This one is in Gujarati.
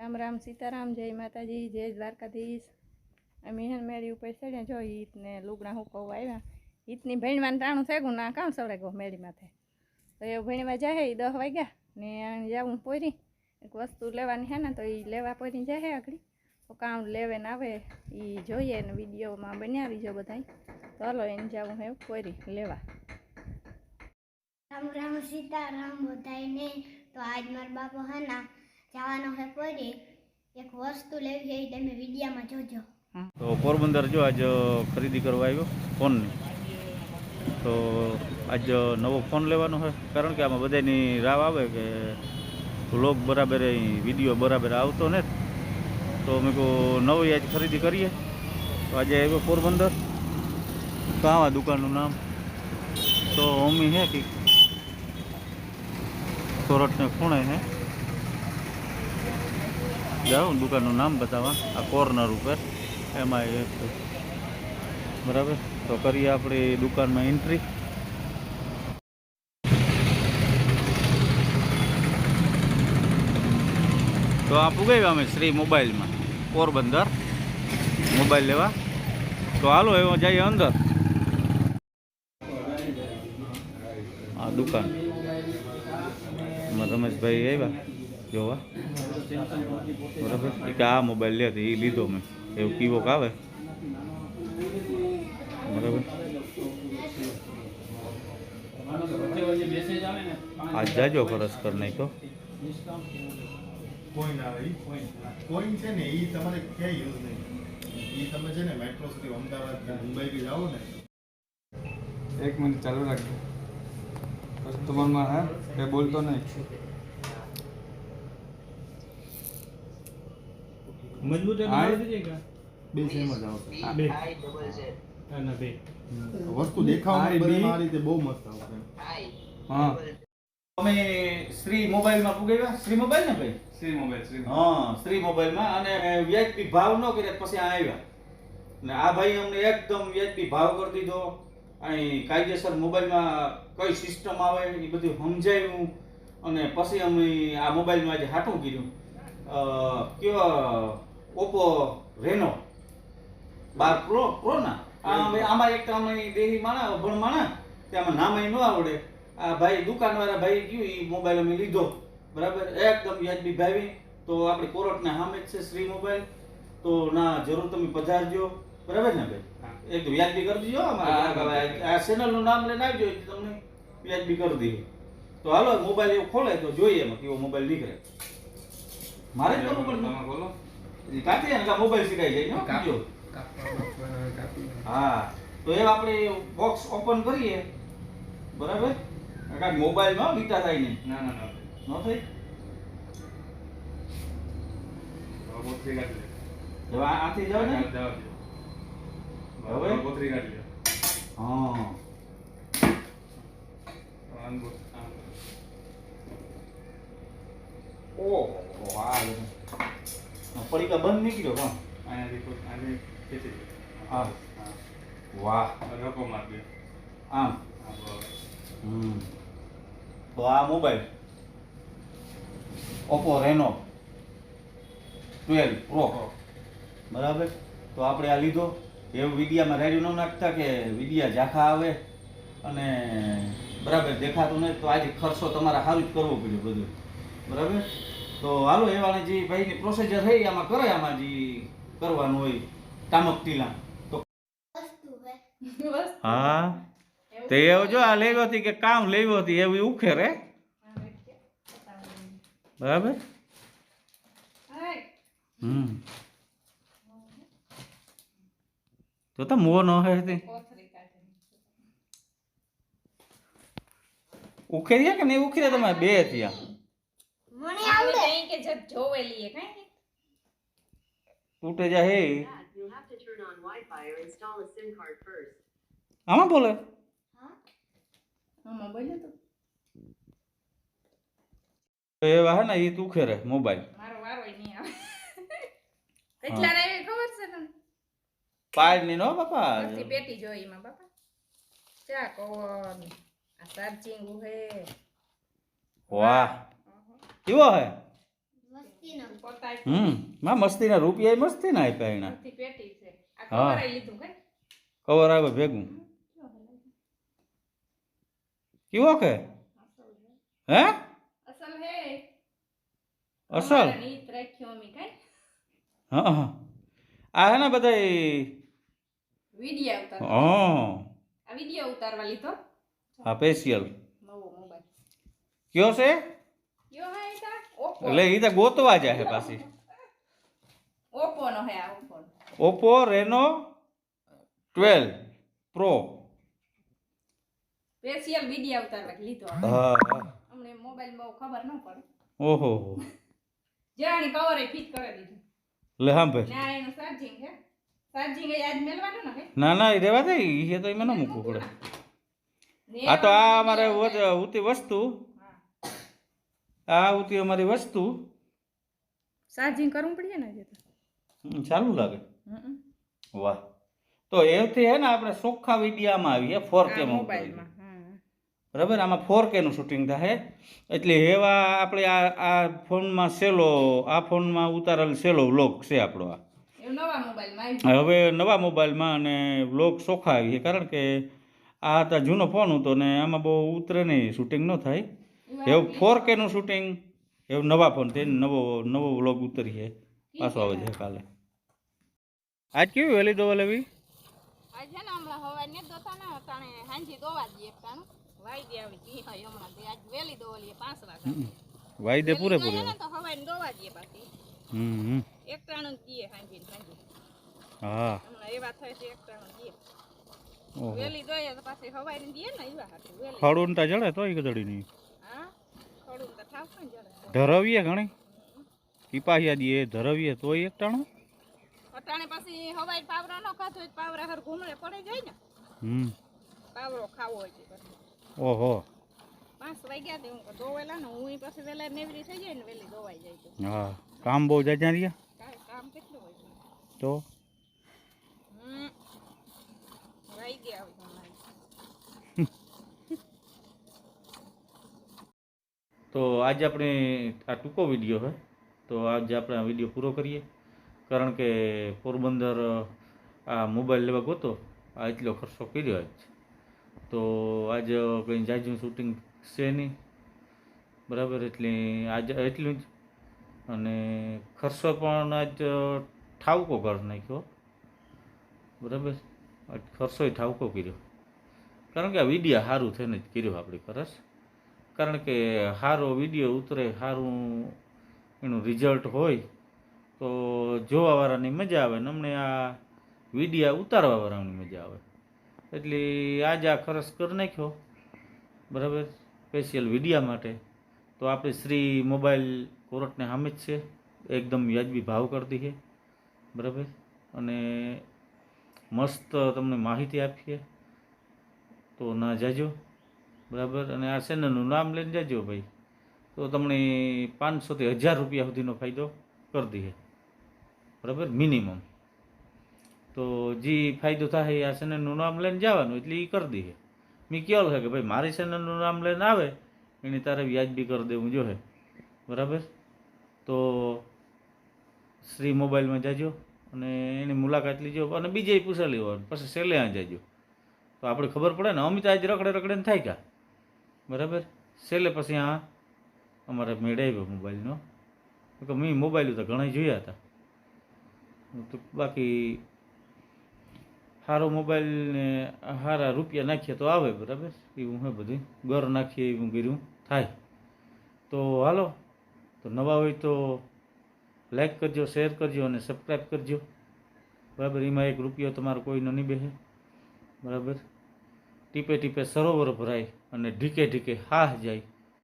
રામ રામ સીતારામ, જય માતાજી, જય દ્વારકાધીશ. મિહન હેન મેળી ઉપર ચડ્યા, જો ઈત લુગણા લુગડા હુકવવા આવ્યા. ઈતની ભણીમાં ટાણું થયું ના કામ સડે ગો મેળી માથે. તો એ ભણીમાં જાય એ દસ વાગ્યા. ને જવું પોરી. એક વસ્તુ લેવાની હે ને, તો એ લેવા પોરી જાય આગળ. તો કામ લેવે ને આવે એ જોઈએ ને વિડીયોમાં બનાવી જો બધા તો હલો, એને જવું હે પોરી, લેવા. રામ રામ સીતારામ બધાને તો આજ મારા બાપુ હાના જવાનો હે પડી એક વસ્તુ લેવી છે તમે વિડીયામાં જોજો. તો પોરબંદર જો આજ ખરીદી કરવા આવ્યો ફોનની? તો આજ નવો ફોન લેવાનો હોય કારણ કે આમાં બધાની રાવ આવે કે વ્લોગ બરાબર અહીં વીડિયો બરાબર આવતો ને. તો અમે કહું નવી આજ ખરીદી કરીએ. તો આજે આવ્યો પોરબંદર. તો આવા દુકાનનું નામ. તો અમી હે કે સોરઠને ખૂણે હે. જાઓ દુકાનનું નામ બતાવવા. આ કોર્નર ઉપર. એમાં એક બરાબર? તો કરીએ આપણી દુકાનમાં એન્ટ્રી તો આ પુગાવ્યા અમે શ્રી મોબાઈલમાં. પોરબંદર. મોબાઈલ લેવા. તો હાલો એવો જઈએ અંદર. આ દુકાન. એમાં રમેશભાઈ આવ્યા જોવા બરાબર એ કે આ મોબાઈલ લે તો એ લીધો મેં એવું કીવોક આવે બરાબર આજ જાજો ખરસ કર નાખ્યો કોઈન આવે ઈ કોઈન કોઈન છે ને ઈ તમારે ક્યાંય યુઝ નહીં ઈ તમે છે ને મેટ્રો સિટી અમદાવાદ કે મુંબઈ બી જાઓ ને એક મિનિટ ચાલુ રાખજો કસ્ટમરમાં હે એ બોલતો નહીં. મજબૂત. બે સેમ જ આવશે. હા. બે. ના બે. વસ્તુ દેખાવમાં આ રીતે બહુ મસ્ત આવશે. હા. અમે શ્રી મોબાઈલમાં પુગાવ્યા? શ્રી મોબાઈલ ને ભાઈ? શ્રી મોબાઈલ શ્રી હા શ્રી મોબાઈલમાં અને વ્યાજબી ભાવ ન કર્યા પછી આ આવ્યા. ને આ ભાઈ અમને એકદમ વ્યાજબી ભાવ કરી દીધો. અહીં કાયદેસર મોબાઈલમાં કઈ સિસ્ટમ આવે એ બધું સમજાવ્યું અને પછી અમે આ મોબાઈલમાં આજે હાટું કર્યું. કેવા કયો ઓપ્પો રેનો? બાર પ્રો પ્રો ના આ અમે- આમાં એક અમે દેહી માણા અભણ માણા તે આમાં નામ ન આવડે. આ ભાઈ દુકાનવાળા ભાઈ ગયું એ મોબાઈલ અમે લીધો. બરાબર? એકદમ વ્યાજબી ભાવી. તો આપણી કોર્ટને સામે જ છે શ્રી મોબાઈલ. તો ના જરૂર તમે પધારજો. બરાબર ને ભાઈ? એક તો વ્યાજબી કરી દીજો અમારે આ ચેનલનું નામ લઈને આવજો એટલે તમને વ્યાજબી કરી દઈએ. તો હાલો મોબાઈલ એવો ખોલે તો જોઈએ એમાં કેવો મોબાઈલ નીકળે. મારે જ કરવું પડે તમે બોલો. ને કાઢી ને મોબાઈલ શીખાઈ જાય બીજો. હા. તો એ આપણે બોક્સ ઓપન કરીએ. બરાબર? કારણ મોબાઈલમાં બીટા થાય નહીં. ના ના ના. ન થઈ આથી જાવ ને? હવે? કાઢી લે. હા. આમ વાહ. પડીકા બંધ નીકળ્યો કામ અહીંયાથી અહીંયાથી ખેંચી હા. વાહ. રકો માર દે આમ. હમ. તો આ mobile. Oppo Reno. Twelve pro. બરાબર? તો આપણે આ લીધો. એવું વિડિયામાં રેડિયો ન નાખતા કે વિડિયા ઝાખા આવે અને બરાબર દેખાતું નહીં તો આજે ખર્ચો તમારે સારું જ કરવો પડ્યો બધું. બરાબર? તો હાલો એવાને જે ભાઈની પ્રોસીજર થઈ આમાં કરે આમાં જે કરવાનું હોય તામક ટીલા. તો હા. તો એવું જો આ લેવો હતી કે કામ લેવી હતી એવું ઉખેર. હે બરાબર? હમ. તો તો મો ન હે તે ઉખેર્યા કે નહીં ઉખેર્યા તમે બે થયા મને આવડે કે જગ જોવેલી કઈ તૂટે જા હે You'll have to turn on Wi-Fi or install a SIM card first. આમાં બોલે આમાં બોલ્યો તો તો એવા હે ને એ તું ઉખેરે મોબાઈલ મારો વારો નહીં આવે કેટલા ને એવી ખબર છે તમને પાડની નો બાપા. પેટી જોઈ એમાં બાપા. ચા કોન આ ચાર્જિંગ હે વાહ. કેવો હે? હમમાં મસ્તીના રૂપિયા મસ્તી ના આપ્યા એના. પેટી છે. આ હા. કવર લીધું કઈ કવર આવે ભેગું. કેવો કે? હે? અસલ હે. અસલ? હા હા. આ હે ને બધા વિડિયો ઉતાર. હા. આ વિડિયો ઉતારવા લીધો. હા સ્પેશિયલ નવો મોબાઈલ કયો છે? કયો હે ઈતા? ઓપ્પો એટલે એ તો ગોતવા જાય પાછી. ઓપ્પો નો હે આ Oppo Oppo Reno twelve pro special video ઉતારવા લીધો હા હા. અમને મોબાઈલ બહુ ખબર ન પડે. ઓહો. જાણી કવર ફિટ કરી દીધું. લે હા ભાઈ. ના ને કઈ ના ના એ રેવા દે એ તો એમાં ન મૂકવું પડે. આ તો આ અમારે ઉતી વસ્તુ. આ ઉતી અમારી વસ્તુ. ચાર્જિંગ કરવું પડે ને હજી તો. હમ, સારું લાગે. વાહ. તો એથી હે ને આપણે ચોખ્ખા વિડીયામાં આવીએ ફોર કે મોબાઈલમાં. બરાબર? આમાં ફોર કેનું શૂટિંગ થાય એટલે એવા આપણે આ આ ફોનમાં સેલો આ ફોનમાં ઉતારેલ સેલો વ્લોગ છે આપણો આ. આવી હવે નવા મોબાઈલમાં અને વ્લોગ ચોખ્ખા આવીએ કારણ કે આ હતા જૂનો ફોન હતો ને આમાં બહુ ઉતરે નહીં શૂટિંગ ન થાય. એવું ફોર કેનું શૂટિંગ એવું નવા ફોન થઈને નવો નવો વ્લોગ ઉતરીએ પાછો આવે છે કાલે. આજ કેવી વહેલી દવા લેવી? આજે ને હમણાં હવારે ને દોતા ને તાણે હાંજી દોવા દઈએ તાણું. તે વાયદે પૂરેપૂરી તો હમ હા. હમણાં એવા થાય છે એક ટાણું વેલી દોઈએ તો પાછી હવારે દઈએ ને એવા હાથે વેલી. ખડું તા જડે તો ઠાવ ને ધરવીએ ઘણી. ટીપાહિયા દીએ ધરવીએ તોય એક ટાણું અટાણે પાછી હવાઈ પાવરા નો ખાતો હોય પાવરા હર ઘૂમરે પડે જાય ને. હમ. પાવરો ખાવો હોય તો પછી. ઓહો. પાંચ વાગ્યા તે હું દોવેલા ને હું પછી વેલા નેવરી થઈ જાય ને વેલી ધોવાઈ જાય તો. હા. કામ બહુ જાજા રહ્યા? કાંઈ કામ કેટલું હોય? છે તો રહી ગયા તો આજે આપણે આ ટૂંકો વીડિયો હોય તો આજે આપણે આ વીડિયો પૂરો કરીએ. કારણ કે પોરબંદર આ મોબાઈલ લેવા ગોતો. આ એટલો ખર્ચો કર્યો આજ. તો આજ કંઈ જાજું શૂટિંગ છે નહીં. બરાબર? એટલે આજે એટલું જ. અને ખર્ચો પણ આજ ઠાવકો કરી નાખ્યો. બરાબર? આજ ખર્ચોય ઠાવકો કર્યો. કારણ કે આ વીડિયો સારું થઈને જ કર્યો આપણે ખરસ કારણ કે સારો વીડિયો ઉતરે સારું એનું રિઝલ્ટ હોય, તો જોવાવાળાની મજા આવે ને અમને આ વિડીયા ઉતારવાવાળાની મજા આવે. એટલે આજ આ ખર્ચ કરી નાખ્યો, બરાબર? સ્પેશિયલ વિડિયા માટે. તો આપણે શ્રી મોબાઈલ કોર્ટને સામે જ છે, એકદમ વ્યાજબી ભાવ કરતી છે, બરાબર? અને મસ્ત તમને માહિતી આપીએ. તો ના જાજો, બરાબર? અને આ ચેનલનું નામ લઈને જાજો ભાઈ. તો તમને પાંચસોથી હજાર રૂપિયા સુધીનો ફાયદો કરી દઈએ. બરાબર? મિનિમમ. તો જે ફાયદો થાય આ ચેનલનું નામ લઈને જવાનું, એટલે એ કરી દઈએ. મેં કહેલું છે કે ભાઈ મારી ચેનલનું નામ લઈને આવે, એની તારે વ્યાજબી કરી દેવું જોઈએ બરાબર? તો શ્રી મોબાઈલમાં જાજો અને એની મુલાકાત લીજો અને બીજે પૂછા લેવાનું, પછી છેલ્લે આ જાજો. તો આપણે ખબર પડે ને, અમિત આજ રખડે રખડે થાય કા બરાબર? છેલ્લે પછી આ અમારે મેળ આવ્યો મોબાઈલનો. કે મેં મોબાઈલ તો ઘણા જોયા હતા. તો બાકી સારો મોબાઈલ ને સારા રૂપિયા નાખીએ તો આવે બરાબર? એવું હે બધું ઘર નાખીએ એવું કર્યું. થાય. તો હાલો. તો નવા હોય તો લાઈક કરજો શેર કરજો અને સબસ્ક્રાઈબ કરજો. બરાબર? એમાં એક રૂપિયો તમારો કોઈનો નહીં બેસે. બરાબર? ટીપે ટીપે સરોવર ભરાય અને ઢીકે ઢીકે હાહ જાય.